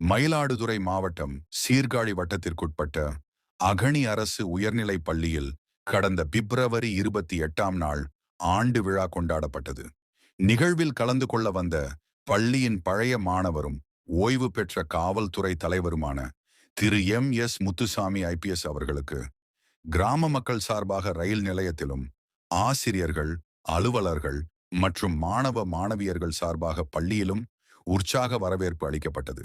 மயிலாடுதுறை மாவட்டம் சீர்காழி வட்டத்திற்குட்பட்ட அகணி அரசு உயர்நிலைப் பள்ளியில் கடந்த பிப்ரவரி இருபத்தி எட்டாம் நாள் ஆண்டு விழா கொண்டாடப்பட்டது. நிகழ்வில் கலந்து கொள்ள வந்த பள்ளியின் பழைய மாணவரும் ஓய்வு பெற்ற காவல்துறை தலைவருமான Thiru. M. S. Muthusamy IPS அவர்களுக்கு கிராம மக்கள் சார்பாக ரயில் நிலையத்திலும் ஆசிரியர்கள் அலுவலர்கள் மற்றும் மாணவ மாணவியர்கள் சார்பாக பள்ளியிலும் உற்சாக வரவேற்பு அளிக்கப்பட்டது.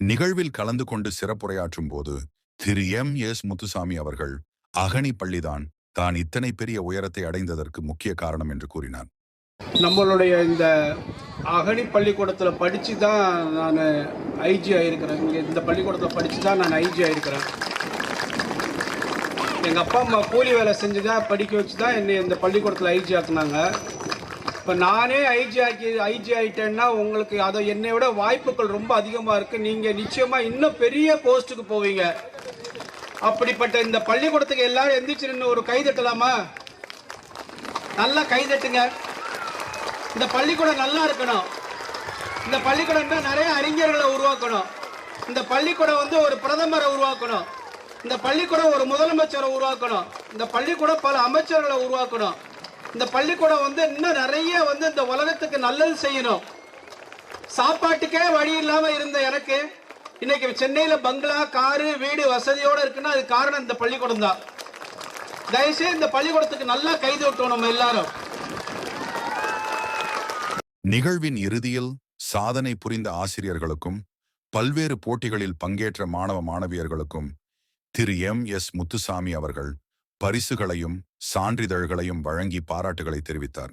நிகழ்வில் கலந்து கொண்டு சிறப்புரையாற்றும் போது திரு எம். எஸ். முத்துசாமி அவர்கள் அகனி பள்ளிதான் தான் இத்தனை பெரிய உயரத்தை அடைந்ததற்கு முக்கிய காரணம் என்று கூறினார். நம்மளுடைய இந்த அகனி பள்ளிக்கூடத்தில் படித்து தான் நான் ஐஜி ஆயிருக்கிறேன். இங்கே இந்த பள்ளிக்கூடத்தில் படித்து தான் நான் ஐஜி ஆயிருக்கிறேன். எங்கள் அப்பா அம்மா கூலி வேலை செஞ்சு தான் படிக்க வச்சு தான் என்னை இந்த பள்ளிக்கூடத்தில் ஐஜி ஆக்குனாங்க. இப்போ நானே ஐஜி ஆக்கி ஐஜி ஆகிட்டேன்னா உங்களுக்கு அதை என்னை விட வாய்ப்புகள் ரொம்ப அதிகமாக இருக்குது நீங்கள் நிச்சயமாக இன்னும் பெரிய போஸ்ட்டுக்கு போவீங்க. அப்படிப்பட்ட இந்த பள்ளிக்கூடத்துக்கு எல்லாரும் எந்திரிச்சு நின்று ஒரு கை தட்டலாமா? நல்லா கை தட்டுங்க. இந்த பள்ளிக்கூடம் நல்லா இருக்கணும். இந்த பள்ளிக்கூடம்னா நிறைய அறிஞர்களை உருவாக்கணும். இந்த பள்ளிக்கூடம் வந்து ஒரு பிரதமரை உருவாக்கணும். இந்த பள்ளிக்கூடம் ஒரு முதலமைச்சரை உருவாக்கணும். இந்த பள்ளிக்கூடம் பல அமைச்சர்களை உருவாக்கணும். இந்த பள்ளிக்கூடம் வந்து இன்னும் நிறைய வந்து இந்த உலகத்துக்கு நல்லது செய்யணும். சாப்பாட்டுக்கே வழி இல்லாம இருந்த எனக்கு இன்னைக்கு சென்னையில பங்களா காரு வீடு வசதியோட இருக்குன்னா அது காரணம் இந்த பள்ளிக்கூடம் தான். தயவுசெய்து இந்த பள்ளிக்கூடத்துக்கு நல்லா கைது விட்டோம் நம்ம எல்லாரும். நிகழ்வின் இறுதியில் சாதனை புரிந்த ஆசிரியர்களுக்கும் பல்வேறு போட்டிகளில் பங்கேற்ற மாணவ மாணவியர்களுக்கும் திரு எம் எஸ் முத்துசாமி அவர்கள் பரிசுகளையும் சான்றிதழ்களையும் வழங்கி பாராட்டுகளை தெரிவித்தார்.